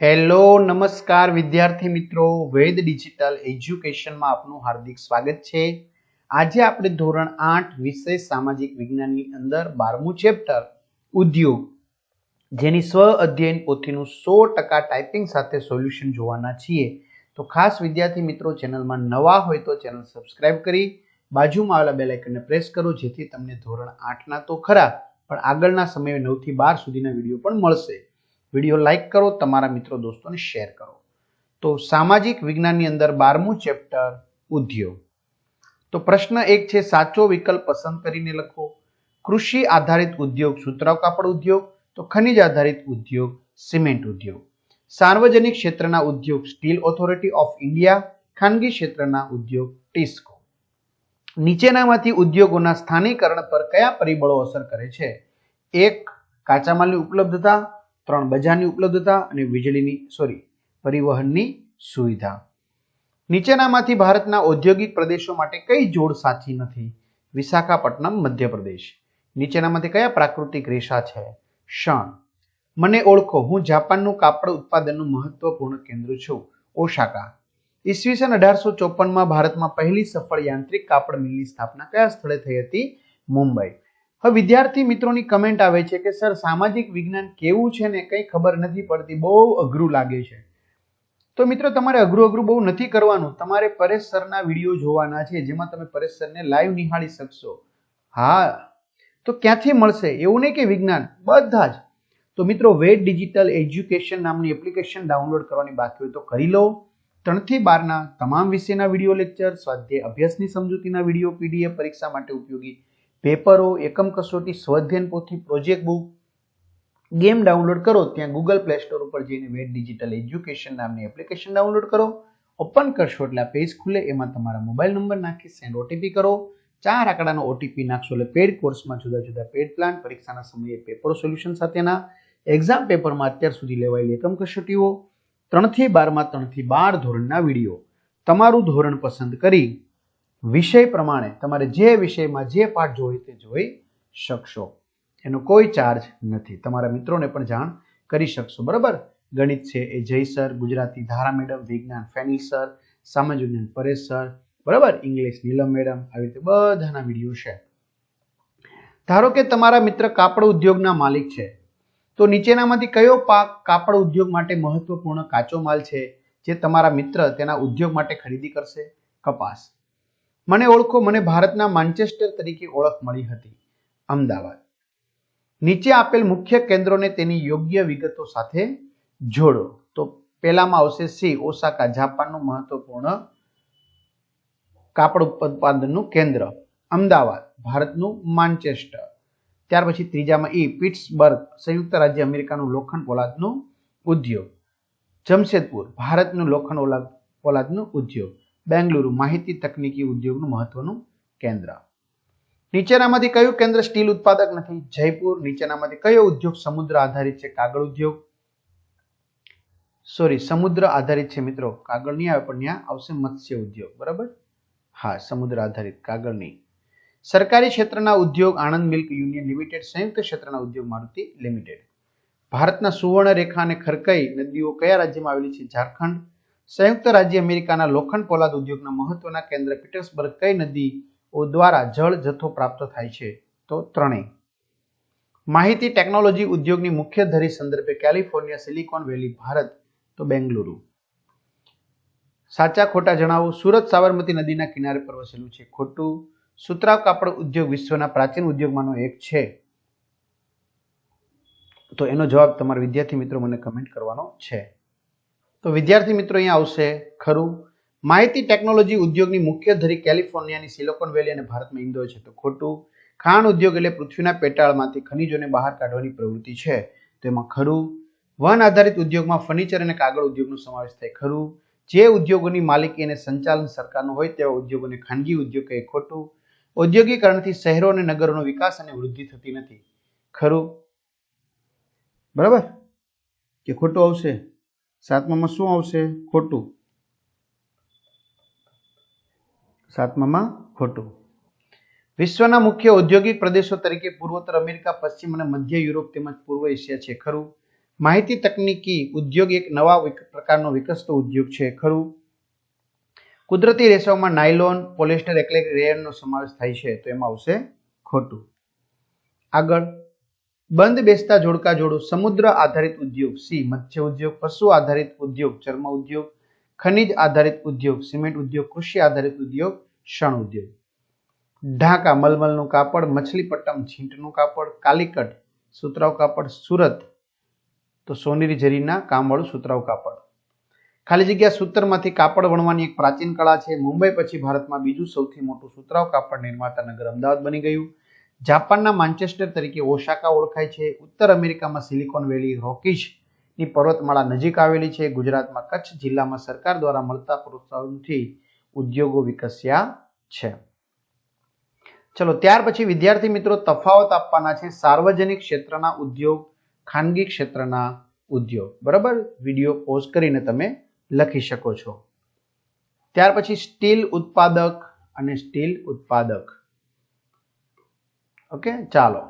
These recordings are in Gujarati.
હેલો, નમસ્કાર વિદ્યાર્થી મિત્રો. વેદ ડિજિટલ એજ્યુકેશનમાં આપનું હાર્દિક સ્વાગત છે. આજે આપણે ધોરણ આઠ વિષય સામાજિક વિજ્ઞાનની અંદર બારમું ચેપ્ટર, ઉદ્યોગ. જેની સ્વ અધ્યયન પોથીનું સો ટકા ટાઈપિંગ સાથે સોલ્યુશન જોવાના છીએ. તો ખાસ વિદ્યાર્થી મિત્રો, ચેનલમાં નવા હોય તો ચેનલ સબસ્ક્રાઇબ કરી, બાજુમાં આવેલા બેલ આઇકનને પ્રેસ કરો, જેથી તમને ધોરણ આઠના તો ખરા, પણ આગળના સમયે નવથી બાર સુધીના વીડિયો પણ મળશે. વીડિયો લાઈક કરો, તમારા મિત્રો દોસ્તોને શેર કરો. તો સામાજિક વિજ્ઞાનની અંદર બારમું ચેપ્ટર ઉદ્યોગ. તો પ્રશ્ન એક છે, સાચો વિકલ્પ પસંદ કરીને લખો. કૃષિ આધારિત ઉદ્યોગ સુતરાવ કાપડ ઉદ્યોગ. તો ખનિજ આધારિત ઉદ્યોગ, સિમેન્ટ ઉદ્યોગ. સાર્વજનિક ક્ષેત્રના ઉદ્યોગ, સ્ટીલ ઓથોરિટી ઓફ ઇન્ડિયા. ખાનગી ક્ષેત્રના ઉદ્યોગ, ટિસ્કો. નીચેનામાંથી ઉદ્યોગોના સ્થાનીકરણ પર કયા પરિબળો અસર કરે છે? એક કાચા માલની ઉપલબ્ધતા. ત્રણ બજારની ઉપલબ્ધતા અને વીજળીની સોરી પરિવહનની સુવિધા. નીચેનામાંથી ભારતના ઔદ્યોગિક પ્રદેશો માટે કઈ જોડ સાચી નથી? વિશાખાપટ્ટનમ, મધ્યપ્રદેશ. નીચેનામાંથી કયા પ્રાકૃતિક રેશા છે? ક્ષણ મને ઓળખો, હું જાપાનનું કાપડ ઉત્પાદનનું મહત્વપૂર્ણ કેન્દ્ર છું. ઓશાકા. ઈસવીસન અઢારસો ચોપનમાં ભારતમાં પહેલી સફળ યાંત્રિક કાપડ મિલની સ્થાપના કયા સ્થળે થઈ હતી? મુંબઈ. હવે વિદ્યાર્થી મિત્રોની કમેન્ટ આવે છે કે, સર, સામાજિક વિજ્ઞાન કેવું છે ને કંઈ ખબર નથી પડતી? બહુ અઘરું લાગે છે. તો મિત્રો, તમારે અઘરું અઘરું બહુ નથી કરવાનું. તમારે પરેશ સરના વીડિયો જોવાના છે, જેમાં તમે પરેશ સરને લાઈવ નિહાળી શકશો. હા. તો ક્યાંથી મળશે? એવું નહીં કે વિજ્ઞાન. બધા જ. તો મિત્રો, વેદ ડિજિટલ એજ્યુકેશન નામની એપ્લિકેશન ડાઉનલોડ કરવાની બાકી હોય તો કરી લો. ત્રણથી બારના તમામ વિષયના વીડિયો લેક્ચર, સ્વાધ્યાય અભ્યાસની સમજૂતીના વીડિયો, પીડીએફ પરીક્ષા માટે ઉપયોગી પેપરો, એકમ કસોટી સ્વઅધ્યયન પોથી પ્રોજેક્ટ બુક ગેમ ડાઉનલોડ કરો. ત્યાં ગૂગલ પ્લે સ્ટોર ઉપર જઈને વેટ ડિજિટલ એજ્યુકેશન નામની એપ્લિકેશન ડાઉનલોડ કરો. ઓપન કરશો એટલે આ પેજ ખુલે. એમાં તમારા મોબાઈલ નંબર નાખી સેન્ડ ઓટીપી કરો. ચાર આંકડાનો ઓટીપી નાખશો એટલે પેડ કોર્સમાં જુદા જુદા પેડ પ્લાન પરીક્ષાના સમયે પેપર સોલ્યુશન સાથેના. એક્ઝામ પેપરમાં અત્યાર સુધી લેવાયેલી એકમ કસોટીઓ, ત્રણથી બારમાં ત્રણથી બાર ધોરણના વીડિયો. તમારું ધોરણ પસંદ કરી વિષય પ્રમાણે તમારે જે વિષયમાં જે પાઠ જોઈએ તે જોઈ શકશો. એનો કોઈ ચાર્જ નથી. તમારા મિત્રોને પણ જાણ કરી શકશો. બરાબર? ગણિત છે એ જય સર, ગુજરાતી ધારા મેડમ, વિજ્ઞાન ફેનિલ સર સામાજિક વિજ્ઞાન પરેશ સર, બરાબર? ઇંગ્લિશ નીલમ મેડમ, આવી રીતે બધાના વીડિયો છે. ધારો કે તમારા મિત્ર કાપડ ઉદ્યોગના માલિક છે, તો નીચેનામાંથી કયો પાક કાપડ ઉદ્યોગ માટે મહત્વપૂર્ણ કાચો માલ છે, જે તમારા મિત્ર તેના ઉદ્યોગ માટે ખરીદી કરશે? કપાસ. મને ઓળખો, મને ભારતના માન્ચેસ્ટર તરીકે ઓળખ મળી હતી. અમદાવાદ. નીચે આપેલ મુખ્ય કેન્દ્રોને તેની યોગ્ય વિગતો સાથે જોડો. તો પહેલામાં આવશે સી, ઓસાકા, જાપાનનું મહત્વપૂર્ણ કાપડ ઉત્પાદનનું કેન્દ્ર. અમદાવાદ, ભારતનું માન્ચેસ્ટર ત્યાર પછી ત્રીજામાં ઈ પિટ્સબર્ગ સંયુક્ત રાજ્ય અમેરિકાનું લોખંડ પોલાદનું ઉદ્યોગ. જમશેદપુર, ભારતનું લોખંડ ઓલાદ પોલાદનું ઉદ્યોગ. બેંગલુરુ માહિતી તકનીકી ઉદ્યોગનું મહત્વનું કેન્દ્ર. નીચેનામાંથી કયું કેન્દ્ર સ્ટીલ ઉત્પાદક નથી? જયપુર. નીચેનામાંથી કયો ઉદ્યોગ સમુદ્ર આધારિત છે? કાગળ ઉદ્યોગ. સોરી સમુદ્ર આધારિત છે મિત્રો. કાગળ નહીં આવે, પણ ત્યાં આવશે મત્સ્ય ઉદ્યોગ. બરાબર? હા, સમુદ્ર આધારિત. કાગળ નહીં. સરકારી ક્ષેત્રના ઉદ્યોગ આણંદ મિલ્ક યુનિયન લિમિટેડ, સંયુક્ત ક્ષેત્રના ઉદ્યોગ મારુતિ લિમિટેડ. ભારતના સુવર્ણ રેખા અને ખરકઈ નદીઓ કયા રાજ્યમાં આવેલી છે? ઝારખંડ સંયુક્ત રાજ્ય અમેરિકાના લોખંડ પોલાદ ઉદ્યોગના મહત્વના કેન્દ્ર પીટર્સબર્ગ કઈ નદીઓ દ્વારા જળ જથ્થો પ્રાપ્ત થાય છે? તો ત્રણેય. માહિતી ટેકનોલોજી ઉદ્યોગની મુખ્ય ધરી સંદર્ભે કેલિફોર્નિયા, સિલિકોન વેલી, ભારત, તો બેંગલુરુ. સાચા ખોટા જણાવો. સુરત સાબરમતી નદીના કિનારે પર વસેલું છે ખોટું. સુતરાવ કાપડ ઉદ્યોગ વિશ્વના પ્રાચીન ઉદ્યોગમાંનો એક છે. તો એનો જવાબ તમારા વિદ્યાર્થી મિત્રો મને કમેન્ટ કરવાનો છે. તો વિદ્યાર્થી મિત્રો અહીંયા આવશે ખરું. માહિતી ટેકનોલોજી ઉદ્યોગની મુખ્ય ધરી કેલિફોર્નિયાની સિલિકોન વેલી અને ભારતમાં ઇન્દોર છે. તો ખોટું. ખાણ ઉદ્યોગ એટલે પૃથ્વીના પેટાળમાંથી ખનિજોને બહાર કાઢવાની પ્રવૃત્તિ છે. તેમાં ખરું. વન આધારિત ઉદ્યોગમાં ફર્નિચર અને કાગળ ઉદ્યોગનો સમાવેશ થાય. ખરું. જે ઉદ્યોગોની માલિકી અને સંચાલન સરકારનું હોય તેવા ઉદ્યોગોને ખાનગી ઉદ્યોગ કહે. ખોટું. ઔદ્યોગિકરણથી શહેરો અને નગરોનો વિકાસ અને વૃદ્ધિ થતી નથી. ખરું. બરાબર? કે ખોટું આવશે? સાતમામાં શું આવશે? ખોટું. સાતમામાં ખોટું. વિશ્વના મુખ્ય ઔદ્યોગિક પ્રદેશો તરીકે પૂર્વોત્તર અમેરિકા, પશ્ચિમ અને મધ્ય યુરોપ તેમજ પૂર્વ એશિયા છે. ખરું. માહિતી તકનીકી ઉદ્યોગ એક નવા પ્રકારનો વિકસતો ઉદ્યોગ છે. ખરું. કુદરતી રેસાઓમાં નાયલોન પોલિસ્ટર એટલે રેયરનો સમાવેશ થાય છે. તો એમાં આવશે ખોટું. આગળ. બંધ બેસતા જોડકા જોડો સમુદ્ર આધારિત ઉદ્યોગ સી મત્સ્ય ઉદ્યોગ, પશુ આધારિત ઉદ્યોગ, ચર્મ ઉદ્યોગ, ખનિજ આધારિત ઉદ્યોગ, સિમેન્ટ ઉદ્યોગ, કૃષિ આધારિત ઉદ્યોગ, શણ ઉદ્યોગ. ઢાકા મલમલનું કાપડ, મછલીપટ્ટમ છીંટનું કાપડ, કાલિકટ સુતરાવ કાપડ, સુરત તો સોનેરી જરીના કામવાળું સુતરાવ કાપડ. ખાલી જગ્યા સૂતરમાંથી કાપડ વણવાની એક પ્રાચીન કળા છે. મુંબઈ પછી ભારતમાં બીજું સૌથી મોટું સુતરાવ કાપડ નિર્માતા નગર અમદાવાદ બની ગયું. જાપાનના માન્ચેસ્ટર તરીકે ઓશાકા ઓળખાય છે. ઉત્તર અમેરિકામાં સિલિકોન વેલી રોકીજની પર્વતમાળા નજીક આવેલી છે. ગુજરાતમાં કચ્છ જિલ્લામાં સરકાર દ્વારા મળતા પ્રોત્સાહનથી ઉદ્યોગો વિકસ્યા છે. ચલો, ત્યાર પછી વિદ્યાર્થી મિત્રો તફાવત આપવાના છે. સાર્વજનિક ક્ષેત્રના ઉદ્યોગ, ખાનગી ક્ષેત્રના ઉદ્યોગ. બરાબર? વીડિયો પોઝ કરીને તમે લખી શકો છો. ત્યાર પછી સ્ટીલ ઉત્પાદક અને સ્ટીલ ઉત્પાદક. ઓકે, ચાલો.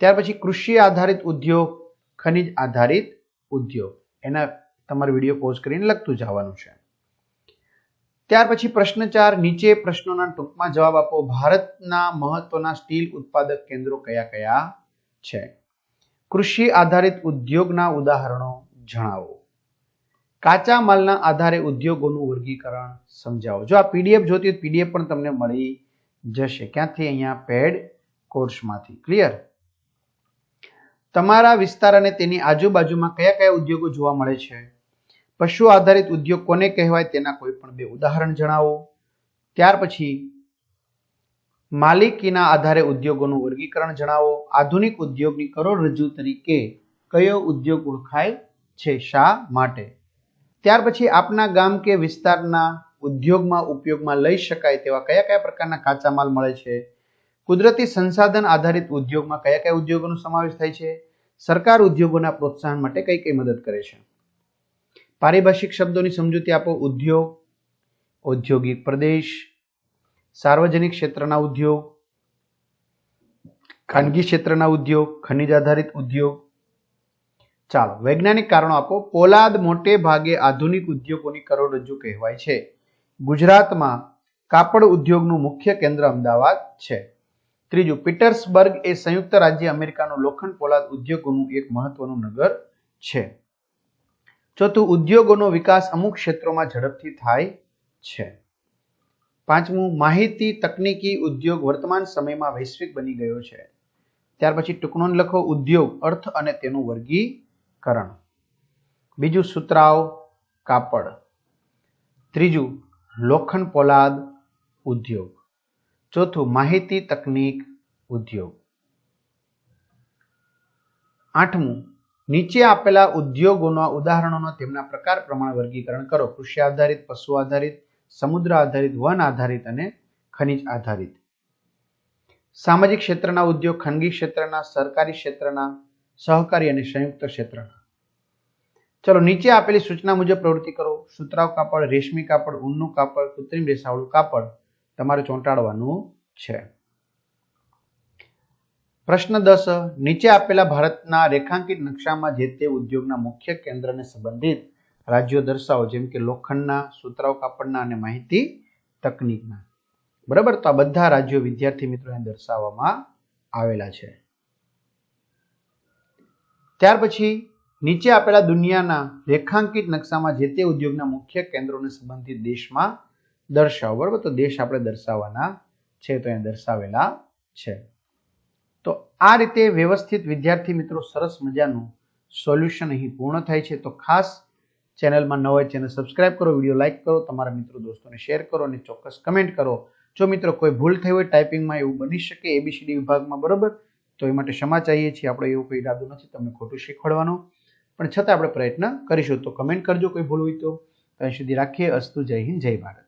ત્યાર પછી કૃષિ આધારિત ઉદ્યોગ, ખનિજ આધારિત ઉદ્યોગ. એના તમારે વીડિયો પોઝ કરીને લખતું જવાનું છે. ત્યાર પછી પ્રશ્ન ચાર નીચે પ્રશ્નોના ટૂંકમાં જવાબ આપો. ભારતના મહત્વના સ્ટીલ ઉત્પાદક કેન્દ્રો કયા કયા છે? કૃષિ આધારિત ઉદ્યોગના ઉદાહરણો જણાવો. કાચા માલના આધારે ઉદ્યોગોનું વર્ગીકરણ સમજાવો. જો આ પીડીએફ જોતી હોય પીડીએફ પણ તમને મળી જશે. ક્યાંથી? અહીંયા પેડ કોર્સમાંથી ક્લિયર તમારા વિસ્તાર અને તેની આજુબાજુમાં કયા કયા ઉદ્યોગો જોવા મળે છે? પશુ આધારિત ઉદ્યોગ કોને કહેવાય તેના કોઈ પણ બે ઉદાહરણ જણાવો. ત્યાર પછી, માલિકીના આધારે ઉદ્યોગોનું વર્ગીકરણ જણાવો. આધુનિક ઉદ્યોગની કરોડરજ્જુ તરીકે કયો ઉદ્યોગ ઓળખાય છે શા માટે? ત્યાર પછી, આપના ગામ કે વિસ્તારના ઉદ્યોગમાં ઉપયોગમાં લઈ શકાય તેવા કયા કયા પ્રકારના કાચા માલ મળે છે? કુદરતી સંસાધન આધારિત ઉદ્યોગમાં કયા કયા ઉદ્યોગોનો સમાવેશ થાય છે? સરકાર ઉદ્યોગોના પ્રોત્સાહન માટે કઈ કઈ મદદ કરે છે? પારિભાષિક શબ્દોની સમજૂતી આપો. ઉદ્યોગ, ઔદ્યોગિક પ્રદેશ, સાર્વજનિક ક્ષેત્રના ઉદ્યોગ, ખાનગી ક્ષેત્રના ઉદ્યોગ, ખનિજ આધારિત ઉદ્યોગ. ચાલો, વૈજ્ઞાનિક કારણો આપો. પોલાદ મોટે ભાગે આધુનિક ઉદ્યોગોની કરોડરજ્જુ કહેવાય છે. ગુજરાતમાં કાપડ ઉદ્યોગનું મુખ્ય કેન્દ્ર અમદાવાદ છે. ત્રીજું, પીટર્સબર્ગ એ સંયુક્ત રાજ્ય અમેરિકાનું લોખંડ પોલાદ ઉદ્યોગોનું એક મહત્વનું નગર છે. ચોથું, ઉદ્યોગોનો વિકાસ અમુક ક્ષેત્રોમાં ઝડપથી થાય છે. પાંચમું, માહિતી તકનીકી ઉદ્યોગ વર્તમાન સમયમાં વૈશ્વિક બની ગયો છે. ત્યાર પછી ટૂંકનો લખો, ઉદ્યોગ, અર્થ અને તેનું વર્ગીકરણ. બીજું સુતરાવ કાપડ. ત્રીજું લોખંડ પોલાદ ઉદ્યોગ. ચોથું માહિતી તકનીક ઉદ્યોગ. આઠમું, નીચે આપેલા ઉદ્યોગોના ઉદાહરણોનો તેમના પ્રકાર પ્રમાણે વર્ગીકરણ કરો. કૃષિ આધારિત, પશુ આધારિત, સમુદ્ર આધારિત, વન આધારિત અને ખનિજ આધારિત. સામાજિક ક્ષેત્રના ઉદ્યોગ, ખાનગી ક્ષેત્રના, સરકારી ક્ષેત્રના, સહકારી અને સંયુક્ત ક્ષેત્રના. ચલો, નીચે આપેલી સૂચના મુજબ પ્રવૃત્તિ કરો. સુતરાવ કાપડ, રેશમી કાપડ, ઊનનું કાપડ, કૃત્રિમ રેસાવાળું કાપડ તમારે ચોંટાડવાનું છે. પ્રશ્ન દસ, નીચે આપેલા ભારતના રેખાંકિત નકશામાં જે તે ઉદ્યોગના મુખ્ય કેન્દ્રને સંબંધિત રાજ્યો દર્શાવો, જેમ કે લોખંડના સુતરાવ કાપડના અને માહિતી તકનીકના. બરાબર? તો આ બધા રાજ્યો વિદ્યાર્થી મિત્રોને દર્શાવવામાં આવેલા છે. ત્યાર પછી નીચે આપેલા દુનિયાના રેખાંકિત નકશામાં જે તે ઉદ્યોગના મુખ્ય કેન્દ્રોને સંબંધિત દેશમાં દર્શાવો, બરાબર? તો દેશ આપણે દર્શાવવાના છે, તો અહીંયા દર્શાવેલા છે. તો આ રીતે વ્યવસ્થિત વિદ્યાર્થી મિત્રો સરસ મજાનું સોલ્યુશન અહીં પૂર્ણ થાય છે. તો ખાસ ચેનલમાં નવા ચેનલ સબસ્ક્રાઇબ કરો, વીડિયો લાઇક કરો, તમારા મિત્રો દોસ્તોને શેર કરો અને ચોક્કસ કમેન્ટ કરો. જો મિત્રો કોઈ ભૂલ થઈ હોય ટાઈપિંગમાં એવું બની શકે એબીસીડી વિભાગમાં, બરોબર? તો એ માટે ક્ષમા ચાહીએ છીએ. આપણે એવું કોઈ ઇરાદો નથી, તમને ખોટું શીખવાડવાનો. પણ છતાં આપણે પ્રયત્ન કરીશું. તો કમેન્ટ કરજો, કોઈ ભૂલ હોય તો ત્યાં સુધી રાખીએ. અસ્તુ જય હિન્દ, જય ભારત.